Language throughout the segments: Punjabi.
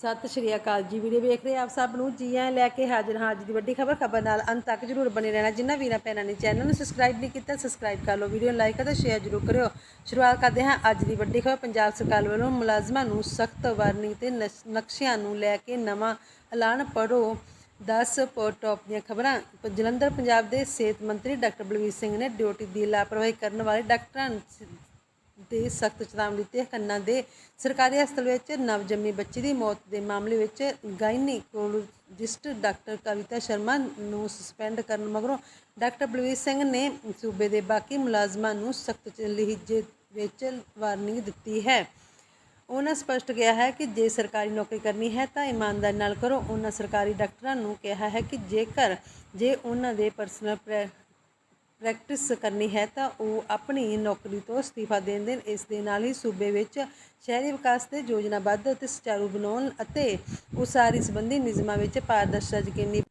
ਸਤਿ ਸ਼੍ਰੀ ਅਕਾਲ ਜੀ ਵੀਡੀਓ ਵੇਖ ਰਹੇ ਆਪ ਸਭ ਨੂੰ? ਜੀ ਆਇਆਂ ਲੈ ਕੇ ਹਾਜ਼ਰ ਹਾਂ ਅੱਜ ਦੀ ਵੱਡੀ ਖਬਰ ਖਬਰ ਨਾਲ ਅੰਤ ਤੱਕ ਜਰੂਰ ਬਣੇ ਰਹਿਣਾ। ਜਿੰਨਾ ਵੀਰਾਂ ਭੈਣਾਂ ਨੇ ਚੈਨਲ ਨੂੰ ਸਬਸਕ੍ਰਾਈਬ ਨਹੀਂ ਕੀਤਾ ਸਬਸਕ੍ਰਾਈਬ ਕਰ ਲਓ ਵੀਡੀਓ ਨੂੰ ਲਾਈਕ ਅਤੇ ਸ਼ੇਅਰ ਜਰੂਰ ਕਰਿਓ। ਸ਼ੁਰੂਆਤ ਕਰਦੇ ਹਾਂ ਅੱਜ ਦੀ ਵੱਡੀ ਖਬਰ। ਪੰਜਾਬ ਸਰਕਾਰ ਵੱਲੋਂ ਮੁਲਾਜ਼ਮਾਂ ਨੂੰ ਸਖਤ ਵਾਰਨਿੰਗ ਤੇ ਨਸ਼- ਨਕਸ਼ਿਆਂ ਨੂੰ ਲੈ ਕੇ ਨਵਾਂ ਐਲਾਨ ਪੜੋ 10 ਟੌਪ ਦੀਆਂ ਖਬਰਾਂ। ਜਲੰਧਰ, ਪੰਜਾਬ ਦੇ ਸਿਹਤ ਮੰਤਰੀ ਡਾਕਟਰ ਬਲਵੀਰ ਸਿੰਘ ਨੇ ਡਿਊਟੀ ਦੀ ਲਾਪਰਵਾਹੀ ਕਰਨ ਵਾਲੇ ਡਾਕਟਰਾਂ ਦੇ ਸਖਤ ਚੇਤਾਵਨੀ ਦਿੱਤੀ ਹੈ। ਖੰਨਾ ਦੇ ਸਰਕਾਰੀ ਹਸਪਤਾਲ ਵਿੱਚ ਨਵਜੰਮੀ ਬੱਚੀ ਦੀ ਮੌਤ ਦੇ ਮਾਮਲੇ ਵਿੱਚ ਗਾਇਨੀਕੋਲੋਜਿਸਟ ਡਾਕਟਰ ਕਵਿਤਾ ਸ਼ਰਮਾ ਨੂੰ ਸਸਪੈਂਡ ਕਰਨ ਮਗਰੋਂ ਡਾਕਟਰ ਬਲਵੀਰ ਸਿੰਘ ਨੇ ਸੂਬੇ ਦੇ ਬਾਕੀ ਮੁਲਾਜ਼ਮਾਂ ਨੂੰ ਸਖਤ ਲਹਿਜੇ ਵਿੱਚ ਵਾਰਨਿੰਗ ਦਿੱਤੀ ਹੈ। ਉਹਨਾਂ ਸਪਸ਼ਟ ਕਿਹਾ ਹੈ ਕਿ ਜੇ ਸਰਕਾਰੀ ਨੌਕਰੀ ਕਰਨੀ ਹੈ ਤਾਂ ਇਮਾਨਦਾਰੀ ਨਾਲ ਕਰੋ। ਉਹਨਾਂ ਸਰਕਾਰੀ ਡਾਕਟਰਾਂ ਨੂੰ ਕਿਹਾ ਹੈ ਕਿ ਜੇਕਰ ਜੇ ਉਹਨਾਂ ਦੇ ਪਰਸਨਲ ਪ੍ਰੈਕਟਿਸ ਕਰਨੀ ਹੈ ਤਾਂ ਉਹ ਆਪਣੀ ਨੌਕਰੀ ਤੋਂ ਅਸਤੀਫਾ ਦੇਣ ਦੇਣ ਇਸ ਦੇ ਨਾਲ ਹੀ ਸੂਬੇ ਵਿੱਚ ਸ਼ਹਿਰੀ ਵਿਕਾਸ 'ਤੇ ਯੋਜਨਾਬੱਧ ਅਤੇ ਸੁਚਾਰੂ ਬਣਾਉਣ ਅਤੇ ਉਸਾਰੀ ਸੰਬੰਧੀ ਨਿਯਮਾਂ ਵਿੱਚ ਪਾਰਦਰਸ਼ਤਾ ਯਕੀਨੀ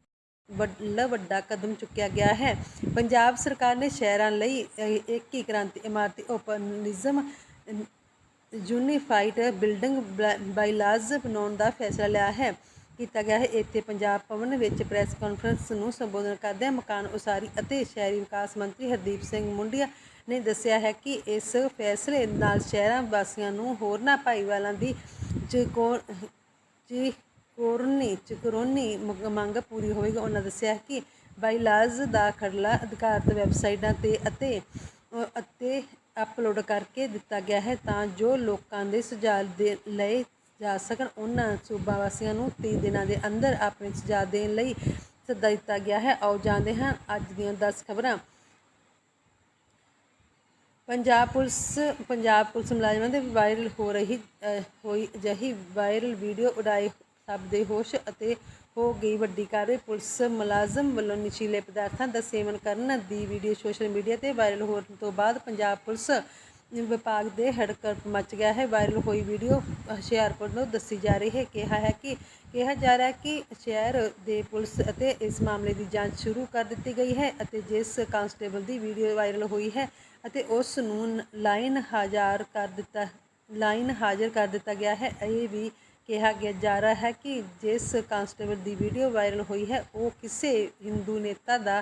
ਵੱਡਾ ਵੱਡਾ ਕਦਮ ਚੁੱਕਿਆ ਗਿਆ ਹੈ। ਪੰਜਾਬ ਸਰਕਾਰ ਨੇ ਸ਼ਹਿਰਾਂ ਲਈ ਅ, ਏਕੀਕ੍ਰਾਂਤੀ ਇਮਾਰਤੀ ਓਪਨਿਜ਼ਮ ਯੂਨੀਫਾਈਡ ਬਿਲਡਿੰਗ ਬਾਈਲਾਜ਼ ਬਣਾਉਣ ਦਾ ਫੈਸਲਾ ਲਿਆ ਹੈ। ਕੀਤਾ ਗਿਆ ਹੈ। ਇੱਥੇ ਪੰਜਾਬ ਭਵਨ ਵਿੱਚ ਪ੍ਰੈਸ ਕਾਨਫਰੰਸ ਨੂੰ ਸੰਬੋਧਨ ਕਰਦਿਆਂ ਮਕਾਨ ਉਸਾਰੀ ਅਤੇ ਸ਼ਹਿਰੀ ਵਿਕਾਸ ਮੰਤਰੀ ਹਰਦੀਪ ਸਿੰਘ ਮੁੰਡੀਆ ਨੇ ਦੱਸਿਆ ਹੈ ਕਿ ਇਸ ਫੈਸਲੇ ਨਾਲ ਸ਼ਹਿਰਾਂ ਵਾਸੀਆਂ ਨੂੰ ਹੋਰਨਾਂ ਭਾਈਵਾਲਾਂ ਦੀ ਚਿਕੋ ਚਿਕੋਰਨੀ ਚਿਕਰੋਨੀ ਮੰਗ ਪੂਰੀ ਹੋਵੇਗੀ। ਉਹਨਾਂ ਦੱਸਿਆ ਹੈ ਕਿ ਬਾਈਲਾਜ਼ ਦਾ ਖਰਲਾ ਅਧਿਕਾਰਤ ਵੈਬਸਾਈਟਾਂ ਤੇ ਅਤੇ ਅਤੇ ਅਪਲੋਡ ਕਰਕੇ ਦਿੱਤਾ ਗਿਆ ਹੈ ਤਾਂ ਜੋ ਲੋਕਾਂ ਦੇ ਸੁਝਾਅ ਦੇ ਲਏ ਜਾ ਸਕਣ। ਉਹਨਾਂ ਸੂਬਾ ਵਾਸੀਆਂ ਨੂੰ 30 ਦਿਨਾਂ ਦੇ ਅੰਦਰ ਆਪਣੇ ਸੁਝਾਅ ਦੇਣ ਲਈ ਸੱਦਾ ਦਿੱਤਾ ਗਿਆ ਹੈ। ਆਓ ਜਾਣਦੇ ਹਾਂ ਅੱਜ ਦੀਆਂ 10 ਖਬਰਾਂ। ਪੰਜਾਬ ਪੁਲਿਸ ਪੰਜਾਬ ਪੁਲਿਸ ਮੁਲਾਜ਼ਮਾਂ ਦੇ ਵਾਇਰਲ ਹੋ ਰਹੀ ਹੋਈ ਅਜਿਹੀ ਵਾਇਰਲ ਵੀਡੀਓ ਉਡਾਏ ਸਭ ਦੇ ਹੋਸ਼ ਅਤੇ ਹੋ ਗਈ ਵੱਡੀ ਕਾਰਵਾਈ। ਪੁਲਿਸ ਮੁਲਾਜ਼ਮ ਵੱਲੋਂ ਨਸ਼ੀਲੇ ਪਦਾਰਥਾਂ ਦਾ ਸੇਵਨ ਕਰਨ ਦੀ ਵੀਡੀਓ ਸੋਸ਼ਲ ਮੀਡੀਆ ਤੇ ਵਾਇਰਲ ਹੋਣ ਤੋਂ ਬਾਅਦ ਪੰਜਾਬ ਪੁਲਿਸ ਵਿਭਾਗ ਦੇ ਹੜਕੰਪ ਮਚ ਗਿਆ ਹੈ। ਵਾਇਰਲ ਹੋਈ ਵੀਡੀਓ ਹੁਸ਼ਿਆਰਪੁਰ ਨੂੰ ਦੱਸੀ ਜਾ ਰਹੀ ਹੈ। ਕਿਹਾ ਹੈ ਕਿ, ਕਿਹਾ ਜਾ ਰਿਹਾ ਹੈ ਕਿ ਸ਼ਹਿਰ ਦੇ ਪੁਲਿਸ ਅਤੇ ਇਸ ਮਾਮਲੇ ਦੀ ਜਾਂਚ ਸ਼ੁਰੂ ਕਰ ਦਿੱਤੀ ਗਈ ਹੈ ਅਤੇ ਜਿਸ ਕਾਂਸਟੇਬਲ ਦੀ ਵੀਡੀਓ ਵਾਇਰਲ ਹੋਈ ਹੈ ਅਤੇ ਉਸ ਨੂੰ ਨ- ਲਾਈਨ ਹਾਜ਼ਰ ਕਰ ਦਿੱਤਾ, ਲਾਈਨ ਹਾਜ਼ਰ ਕਰ ਦਿੱਤਾ ਗਿਆ ਹੈ। ਇਹ ਵੀ ਕਿਹਾ ਗਿਆ ਜਾ ਰਿਹਾ ਹੈ ਕਿ ਜਿਸ ਕਾਂਸਟੇਬਲ ਦੀ ਵੀਡੀਓ ਵਾਇਰਲ ਹੋਈ ਹੈ, ਉਹ ਕਿਸੇ ਹਿੰਦੂ ਨੇਤਾ ਦਾ